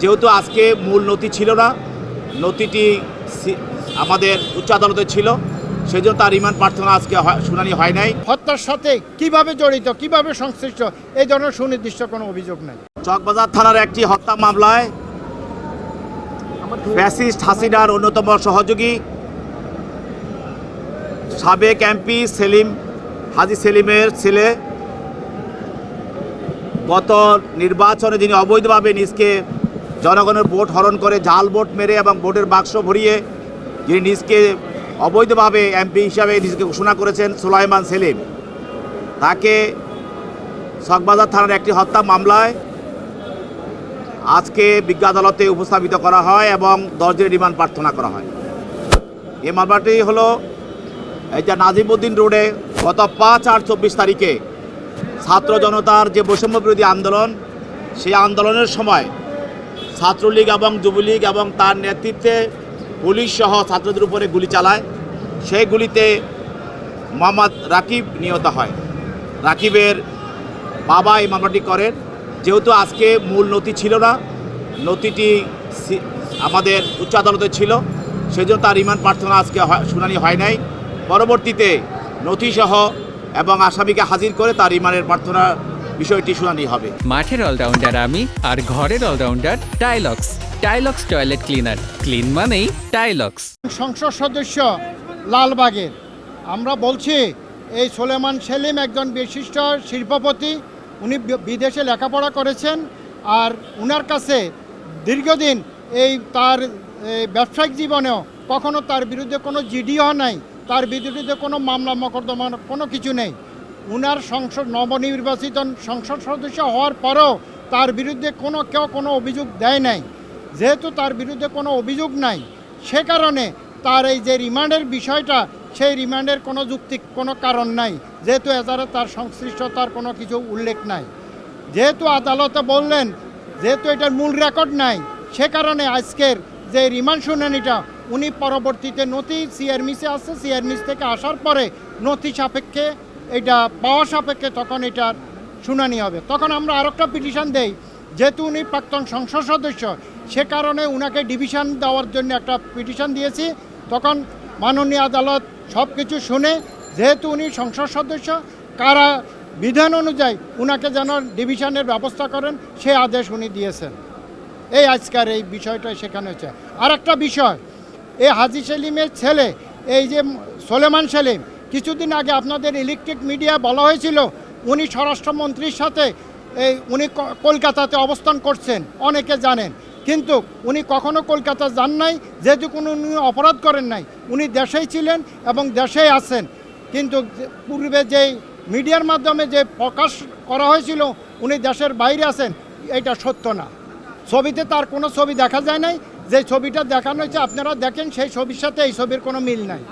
যেহেতু আজকে মূল নথি ছিল না নথিটি আমাদের উচ্চ আদালতে ছিল সেই জন্য তার রিমান্ড প্রার্থনা আজকে শুনানি হয় নাই। হত্যার সাথে কীভাবে জড়িত কীভাবে সংশ্লিষ্ট এই ধরনের সুনির্দিষ্ট কোনো অভিযোগ নেই। চকবাজার থানার একটি হত্যা মামলায় ফ্যাসিস্ট হাসিনার অন্যতম সহযোগী সাবেক এমপি সেলিম হাজি সেলিমের ছেলে। গত নির্বাচনে যিনি অবৈধভাবে নিজকে জনগণের ভোট হরণ করে জাল ভোট মেরে এবং ভোটের বাক্স ভরিয়ে যিনি নিজকে অবৈধভাবে এমপি হিসাবে নিজেকে ঘোষণা করেছেন সুলাইমান সেলিম। তাকে চকবাজার থানার একটি হত্যা মামলায় আজকে বিজ্ঞ আদালতে উপস্থাপিত করা হয় এবং দশ দিনের রিমান্ড প্রার্থনা করা হয়। এই মামলাটি হলো এই যে নাজিমুদ্দিন রোডে গত পাঁচ আর চব্বিশ তারিখে ছাত্র জনতার যে বৈষম্য বিরোধী আন্দোলন, সেই আন্দোলনের সময় ছাত্রলীগ এবং যুবলীগ এবং তার নেতৃত্বে পুলিশ সহ ছাত্রদের উপরে গুলি চালায়। সেই গুলিতে মোহাম্মদ রাকিব নিহত হয়। রাকিবের বাবা এই মামলাটি করেন। যেহেতু আজকে মূল নথি ছিল না, নথিটি আমাদের উচ্চ আদালতে ছিল, সেজন্য তার রিমান্ড প্রার্থনা আজকে শুনানি হয় নাই। পরবর্তীতে নথিসহ এবং আসামিকে হাজির করে তার রিমান্ডের প্রার্থনা বিষয়টি শুনানি হবে। মাঠের অলরাউন্ডার আমি আর ঘরের allrounder Tilex. Tilex toilet cleaner. Clean মানেই টাইলক্স। সংসদ সদস্য লালবাগের। আমরা বলছি এই সোলেমান সেলিম একজন বিশিষ্ট শিল্পপতি উনি বিদেশে লেখাপড়া করেছেন আর উনার কাছে দীর্ঘদিন এই তার এই ব্যবসায়িক জীবনেও কখনো তার বিরুদ্ধে কোনো জিডিও নাই তার বিরুদ্ধে কোনো মামলা মকদ্দমা কোনো কিছু নেই। উনার সংসদ, নবনির্বাচিত সংসদ সদস্য হওয়ার পরেও তার বিরুদ্ধে কোনো কেউ কোনো অভিযোগ দেয় নাই। যেহেতু তার বিরুদ্ধে কোনো অভিযোগ নাই, সে কারণে তার এই যে রিমান্ডের বিষয়টা, সেই রিমান্ডের কোনো যুক্তি, কোনো কারণ নাই। যেহেতু এছাড়া তার সংশ্লিষ্টতার কোনো কিছু উল্লেখ নাই। যেহেতু আদালতে বললেন, যেহেতু এটার মূল রেকর্ড নাই, সে কারণে আজকের যে রিমান্ড শুনানিটা, উনি পরবর্তীতে নথি সিআরমিসে আসছে সিআরমিস থেকে আসার পরে নথি সাপেক্ষে এটা পাওয়া সাপেক্ষে তখন এটার শুনানি হবে। তখন আমরা আরেকটা পিটিশন দেই, যেহেতু উনি প্রাক্তন সংসদ সদস্য, সে কারণে উনাকে ডিভিশন দেওয়ার জন্য একটা পিটিশন দিয়েছি। তখন মাননীয় আদালত সব কিছু শুনে, যেহেতু উনি সংসদ সদস্য, কারা বিধান অনুযায়ী উনাকে যেন ডিভিশনের ব্যবস্থা করেন, সে আদেশ উনি দিয়েছেন। এই আজকের এই বিষয়টা সেখানে হচ্ছে আর একটা বিষয় এই হাজি সেলিমের ছেলে, এই যে সোলেমান সেলিম কিছুদিন আগে আপনাদের ইলেকট্রিক মিডিয়া বলা হয়েছিল, উনি স্বরাষ্ট্রমন্ত্রীর সাথে, এই উনি কলকাতাতে অবস্থান করছেন, অনেকে জানেন। কিন্তু উনি কখনো কলকাতা যান নাই, যেহেতু কোনো উনি অপরাধ করেন নাই, উনি দেশেই ছিলেন এবং দেশেই আছেন। কিন্তু পূর্বে যেই মিডিয়ার মাধ্যমে যে প্রকাশ করা হয়েছিল, উনি দেশের বাইরে আছেন, এটা সত্য না। ছবিতে তার কোনো ছবি দেখা যায় নাই, যে ছবিটা দেখানো হয়েছে, আপনারা দেখেন, সেই ছবির সাথে এই ছবির কোনো মিল নাই।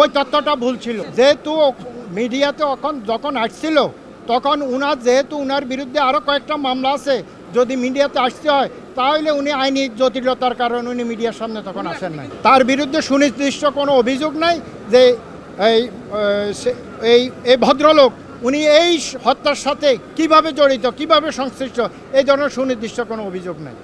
ওই তথ্যটা ভুল ছিল। যেহেতু মিডিয়াতে এখন যখন আসছিল, তখন উনার যেহেতু উনার বিরুদ্ধে আরও কয়েকটা মামলা আছে, যদি মিডিয়াতে আসতে হয়, তাহলে উনি আইনি জটিলতার কারণে উনি মিডিয়ার সামনে তখন আসেন নাই। তার বিরুদ্ধে সুনির্দিষ্ট কোনো অভিযোগ নাই যে এই এই এই ভদ্রলোক, উনি এই হত্যার সাথে কীভাবে জড়িত, কীভাবে সংশ্লিষ্ট, এই ধরনের সুনির্দিষ্ট কোনো অভিযোগ নাই।